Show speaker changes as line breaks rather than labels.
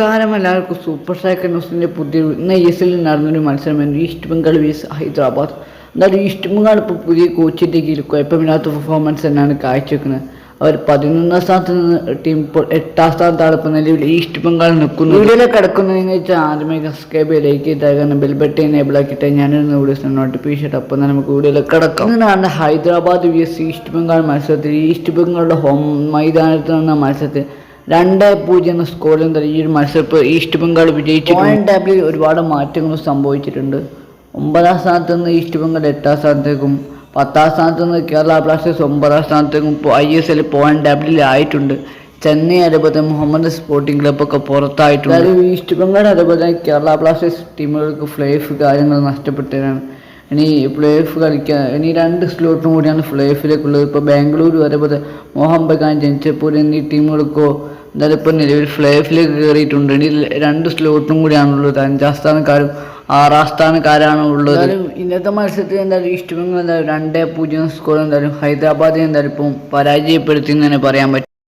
നമസ്കാരം എല്ലാവർക്കും super striker ന്യൂസിന്റെ പുതിയ ഇന്ന് ഐ എസ് എല്ലിൽ നടന്നൊരു മത്സരമായിരുന്നു ഈസ്റ്റ് ബംഗാൾ വീസ് ഹൈദരാബാദ്. എന്തായാലും ഈസ്റ്റ് ബംഗാൾ ഇപ്പോൾ പുതിയ കോച്ചിന്റെ കീഴിൽ കുഴപ്പമില്ലാത്ത പെർഫോമൻസ് തന്നെയാണ് കാഴ്ചവെക്കുന്നത്. അവർ പതിനൊന്നാം സ്ഥാനത്ത് നിന്ന് ടീം ഇപ്പോൾ എട്ടാം സ്ഥാനത്താണ് ഇപ്പോൾ നിലവിൽ ഈസ്റ്റ് ബംഗാൾ നിൽക്കുന്നു വീഡിയോയിലേക്ക് കിടക്കുന്നതെന്ന് വെച്ചാൽ ആദ്യമേ സബ്സ്ക്രൈബ് ലൈക്ക് ചെയ്താൽ കാരണം ബെൽ ബട്ടൺ എനേബിൾ ആക്കിയിട്ട് ഞാനിരുന്ന വീഡിയോസ് നോട്ടിഫിക്കേഷൻ അപ്പം തന്നെ നമുക്ക് വീഡിയോയിലേക്ക് കിടക്കാം. ഇന്നാണ് Hyderabad V S east Bengal മത്സരത്തിൽ ഈസ്റ്റ് ബംഗാളുടെ ഹോം മൈതാനത്ത് നടന്ന മത്സരത്തിൽ രണ്ട് പൂജ്യം എന്ന സ്കോറിൽ ഈ ഒരു മത്സരത്തിൽ ഈസ്റ്റ് ബംഗാൾ വിജയിച്ചു പോയിന്റ് ടേബിളിൽ ഒരുപാട് മാറ്റങ്ങൾ സംഭവിച്ചിട്ടുണ്ട്. ഒമ്പതാം സ്ഥാനത്ത് നിന്ന് ഈസ്റ്റ് ബംഗാൾ എട്ടാം സ്ഥാനത്തേക്കും പത്താം സ്ഥാനത്ത് നിന്ന് കേരള ബ്ലാസ്റ്റേഴ്സ് ഒമ്പതാം സ്ഥാനത്തേക്കും ഇപ്പോൾ ഐ എസ് എൽ പോയിന്റ് ടേബിളിൽ ആയിട്ടുണ്ട്. ചെന്നൈ അതുപോലെ മുഹമ്മദ് സ്പോർട്ടിംഗ് ക്ലബ്ബൊക്കെ പുറത്തായിട്ടുണ്ട്. അതായത് ഈസ്റ്റ് ബംഗാൾ അതുപോലെ കേരള ബ്ലാസ്റ്റേഴ്സ് ടീമുകൾക്ക് ഫ്ലേഫ് കാര്യങ്ങൾ നഷ്ടപ്പെട്ടതാണ്. ഇനി പ്ലേ ഓഫ് കളിക്കാൻ ഇനി രണ്ട് സ്ലോട്ടും കൂടിയാണ് പ്ലേ ഓഫിലേക്കുള്ളത് ഇപ്പോൾ ബാംഗ്ലൂർ അതേപോലെ മോഹൻ ബഗാൻ ജംഷപ്പൂർ എന്നീ ടീമുകൾക്കോ എന്തായാലും ഇപ്പം നിലവിൽ ഫ്ലേഫിലേക്ക് കയറിയിട്ടുണ്ട് ഇനി രണ്ട് സ്ലോട്ടും കൂടിയാണുള്ളത് അഞ്ചാം സ്ഥാനക്കാരും ആറാം സ്ഥാനക്കാരാണ് ഉള്ളത്. ഇന്നത്തെ മത്സരത്തിൽ എന്തായാലും ഈസ്റ്റ് ബംഗാൾ എന്തായാലും രണ്ടേ പൂജ്യം സ്കോർ എന്തായാലും ഹൈദരാബാദിനെ എന്തായാലും ഇപ്പം പരാജയപ്പെടുത്തി എന്ന് തന്നെ പറയാൻ പറ്റും.